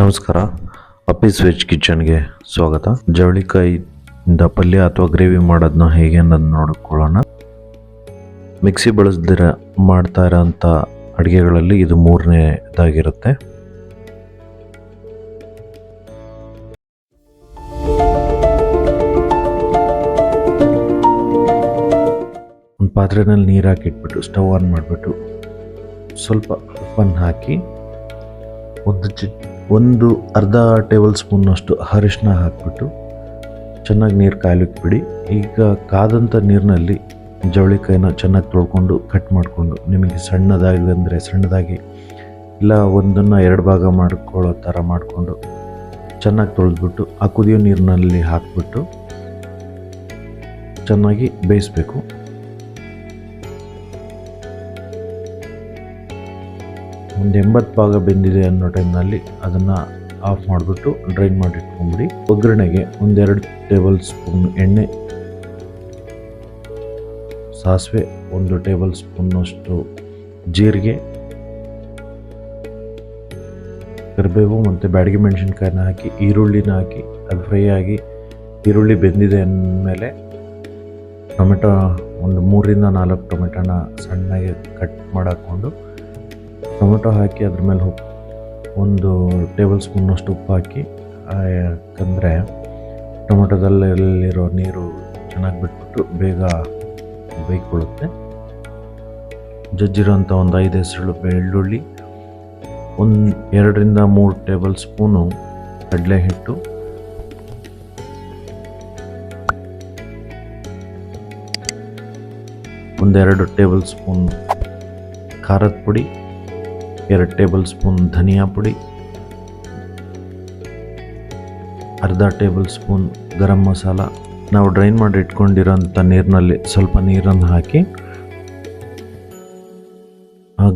ನಮಸ್ಕಾರ. ಅಪ್ಪಿಸ್ ವೆಜ್ ಕಿಚನ್ಗೆ ಸ್ವಾಗತ. ಜವಳಿಕಾಯಿಂದ ಪಲ್ಯ ಅಥವಾ ಗ್ರೇವಿ ಮಾಡೋದನ್ನ ಹೇಗೆ ಅನ್ನೋದು ನೋಡಿಕೊಳ್ಳೋಣ. ಮಿಕ್ಸಿ ಬಳಸದಿರ ಮಾಡ್ತಾ ಇರೋಂಥ ಅಡುಗೆಗಳಲ್ಲಿ ಇದು ಮೂರನೇದಾಗಿರುತ್ತೆ. ಒಂದು ಪಾತ್ರೆನಲ್ಲಿ ನೀರು ಹಾಕಿಟ್ಬಿಟ್ಟು ಸ್ಟವ್ ಆನ್ ಮಾಡಿಬಿಟ್ಟು ಸ್ವಲ್ಪ ಉಪ್ಪನ್ನು ಹಾಕಿ, ಒಂದು ಚಿ ಒಂದು ಅರ್ಧ ಟೇಬಲ್ ಸ್ಪೂನ್ನಷ್ಟು ಅರಿಶಿನ ಹಾಕಿಬಿಟ್ಟು ಚೆನ್ನಾಗಿ ನೀರು ಕಾಯ್ಲಿಕ್ಕೆ ಬಿಡಿ ಈಗ ಕಾದಂಥ ನೀರಿನಲ್ಲಿ ಜವಳಿಕಾಯಿನ ಚೆನ್ನಾಗಿ ತೊಳ್ಕೊಂಡು ಕಟ್ ಮಾಡಿಕೊಂಡು ನಿಮಗೆ ಸಣ್ಣದಾಗಿ ಅಂದರೆ ಸಣ್ಣದಾಗಿ ಇಲ್ಲ ಒಂದನ್ನು ಎರಡು ಭಾಗ ಮಾಡ್ಕೊಳ್ಳೋ ಥರ ಮಾಡಿಕೊಂಡು ಚೆನ್ನಾಗಿ ತೊಳೆದ್ಬಿಟ್ಟು ಆ ಕುದಿಯೋ ನೀರಿನಲ್ಲಿ ಹಾಕಿಬಿಟ್ಟು ಚೆನ್ನಾಗಿ ಬೇಯಿಸ್ಬೇಕು. ಒಂದು ಎಂಬತ್ತು ಭಾಗ ಬೆಂದಿದೆ ಅನ್ನೋ ಟೈಮ್ನಲ್ಲಿ ಅದನ್ನು ಆಫ್ ಮಾಡಿಬಿಟ್ಟು ಡ್ರೈನ್ ಮಾಡಿ ಇಟ್ಕೊಂಬಿಡಿ ಒಗ್ಗರಣೆಗೆ ಒಂದೆರಡು ಟೇಬಲ್ ಸ್ಪೂನ್ ಎಣ್ಣೆ, ಸಾಸಿವೆ, ಒಂದು ಟೇಬಲ್ ಸ್ಪೂನ್ನಷ್ಟು ಜೀರಿಗೆ, ಕರಿಬೇವು ಮತ್ತು ಬ್ಯಾಡಗಿ ಮೆಣಸಿನ್ಕಾಯಿನ ಹಾಕಿ, ಈರುಳ್ಳಿನ ಹಾಕಿ, ಅದು ಫ್ರೈ ಆಗಿ ಈರುಳ್ಳಿ ಬೆಂದಿದೆ ಅಂದಮೇಲೆ ಟೊಮೆಟೊ ಒಂದು ಮೂರಿಂದ ನಾಲ್ಕು ಟೊಮೆಟೊನ ಸಣ್ಣಗೆ ಕಟ್ ಮಾಡಾಕೊಂಡು ಟೊಮೆಟೊ ಹಾಕಿ ಅದ್ರ ಮೇಲೆ ಉಪ್ಪು, ಒಂದು ಟೇಬಲ್ ಸ್ಪೂನಷ್ಟು ಉಪ್ಪು ಹಾಕಿ ಯಾಕಂದರೆ ಟೊಮೆಟೊದಲ್ಲಿರೋ ನೀರು ಚೆನ್ನಾಗಿ ಬಿಟ್ಬಿಟ್ಟು ಬೇಗ ಬೇಯ್ಕೊಳ್ಳುತ್ತೆ. ಜಜ್ಜಿರೋಂಥ ಒಂದು ಐದು ಹೆಸರು ಬೆಳ್ಳುಳ್ಳಿ, ಒಂದು ಎರಡರಿಂದ ಮೂರು ಟೇಬಲ್ ಸ್ಪೂನು ಕಡಲೆ ಹಿಟ್ಟು ಒಂದೆರಡು ಟೇಬಲ್ ಸ್ಪೂನ್ ಖಾರದ ಪುಡಿ. ಎರಡು ಟೇಬಲ್ ಸ್ಪೂನ್ ಧನಿಯಾ ಪುಡಿ, ಅರ್ಧ ಟೇಬಲ್ ಸ್ಪೂನ್ ಗರಂ ಮಸಾಲ. ನಾವು ಡ್ರೈನ್ ಮಾಡಿ ಇಟ್ಕೊಂಡಿರೋಂಥ ನೀರಿನಲ್ಲಿ ಸ್ವಲ್ಪ ನೀರನ್ನು ಹಾಕಿ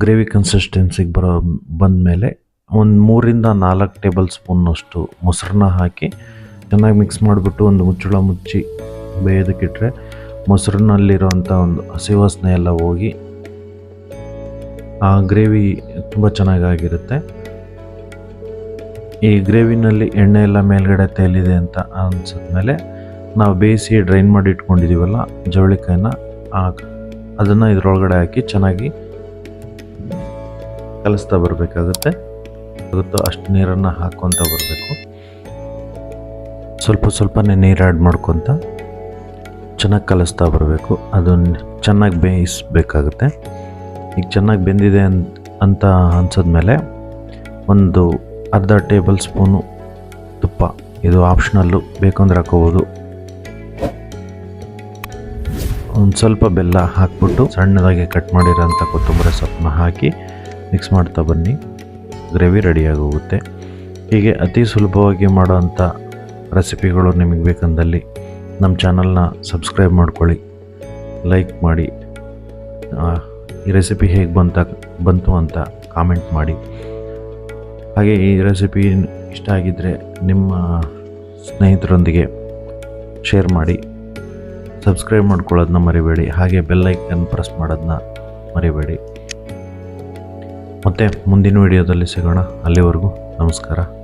ಗ್ರೇವಿ ಕನ್ಸಿಸ್ಟೆನ್ಸಿಗೆ ಬರೋ ಬಂದಮೇಲೆ ಒಂದು ಮೂರಿಂದ ನಾಲ್ಕು ಟೇಬಲ್ ಸ್ಪೂನ್ನಷ್ಟು ಮೊಸರನ್ನ ಹಾಕಿ, ಚೆನ್ನಾಗಿ ಮಿಕ್ಸ್ ಮಾಡಿಬಿಟ್ಟು ಒಂದು ಮುಚ್ಚಳ ಮುಚ್ಚಿ ಬೇಯೋದಕ್ಕಿಟ್ರೆ ಮೊಸರಿನಲ್ಲಿರೋಂಥ ಒಂದು ಹಸಿ ವಾಸನೆ ಎಲ್ಲ ಹೋಗಿ, ಆ ಗ್ರೇವಿ ತುಂಬ ಚೆನ್ನಾಗಾಗಿರುತ್ತೆ. ಈ ಗ್ರೇವಿನಲ್ಲಿ ಎಣ್ಣೆ ಎಲ್ಲ ಮೇಲ್ಗಡೆ ತೇಲಿದೆ ಅಂತ ಅನ್ಸಿದ್ಮೇಲೆ ನಾವು ಬೇಯಿಸಿ ಡ್ರೈನ್ ಮಾಡಿ ಇಟ್ಕೊಂಡಿದ್ದೀವಲ್ಲ ಜವಳಿಕಾಯಿನ ಅದನ್ನು ಇದರೊಳಗಡೆ ಹಾಕಿ ಚೆನ್ನಾಗಿ ಕಲಿಸ್ತಾ ಬರಬೇಕಾಗುತ್ತೆ. ಆಗುತ್ತೋ ಅಷ್ಟು ನೀರನ್ನು ಹಾಕ್ಕೊತ ಬರಬೇಕು. ಸ್ವಲ್ಪ ಸ್ವಲ್ಪನೇ ನೀರು ಆ್ಯಡ್ ಮಾಡ್ಕೊತ ಚೆನ್ನಾಗಿ ಕಲಿಸ್ತಾ ಬರಬೇಕು. ಅದನ್ನು ಚೆನ್ನಾಗಿ ಬೇಯಿಸಬೇಕಾಗುತ್ತೆ. ಈಗ ಚೆನ್ನಾಗಿ ಬೆಂದಿದೆ ಅಂತ ಅಂತ ಅನ್ಸಿದ್ಮೇಲೆ ಒಂದು ಅರ್ಧ ಟೇಬಲ್ ಸ್ಪೂನು ತುಪ್ಪ. ಇದು ಆಪ್ಷನಲ್ಲು. ಬೇಕಂದ್ರೆ ಹಾಕೋಬೋದು. ಒಂದು ಸ್ವಲ್ಪ ಬೆಲ್ಲ ಹಾಕ್ಬಿಟ್ಟು ಸಣ್ಣದಾಗಿ ಕಟ್ ಮಾಡಿರೋಂಥ ಕೊತ್ತಂಬರಿ ಸೊಪ್ಪನ್ನ ಹಾಕಿ ಮಿಕ್ಸ್ ಮಾಡ್ತಾ ಬನ್ನಿ. ಗ್ರೇವಿ ರೆಡಿಯಾಗಿ ಹೋಗುತ್ತೆ ಹೀಗೆ ಅತಿ ಸುಲಭವಾಗಿ ಮಾಡೋವಂಥ ರೆಸಿಪಿಗಳು ನಿಮಗೆ ಬೇಕಂದಲ್ಲಿ ನಮ್ಮ ಚಾನಲ್ನ ಸಬ್ಸ್ಕ್ರೈಬ್ ಮಾಡ್ಕೊಳ್ಳಿ. ಲೈಕ್ ಮಾಡಿ. ಈ ರೆಸಿಪಿ ಹೇಗೆ ಬಂತ, ಬಂತು ಅಂತ ಕಾಮೆಂಟ್ ಮಾಡಿ. ಹಾಗೆ ಈ ರೆಸಿಪಿ ಇಷ್ಟ ಆಗಿದ್ದರೆ ನಿಮ್ಮ ಸ್ನೇಹಿತರೊಂದಿಗೆ ಶೇರ್ ಮಾಡಿ. ಸಬ್ಸ್ಕ್ರೈಬ್ ಮಾಡ್ಕೊಳ್ಳೋದನ್ನ ಮರಿಬೇಡಿ. ಹಾಗೆ ಬೆಲ್ಲೈಕನ್ ಪ್ರೆಸ್ ಮಾಡೋದನ್ನ ಮರಿಬೇಡಿ. ಮತ್ತು ಮುಂದಿನ ವಿಡಿಯೋದಲ್ಲಿ ಸಿಗೋಣ. ಅಲ್ಲಿವರೆಗೂ ನಮಸ್ಕಾರ.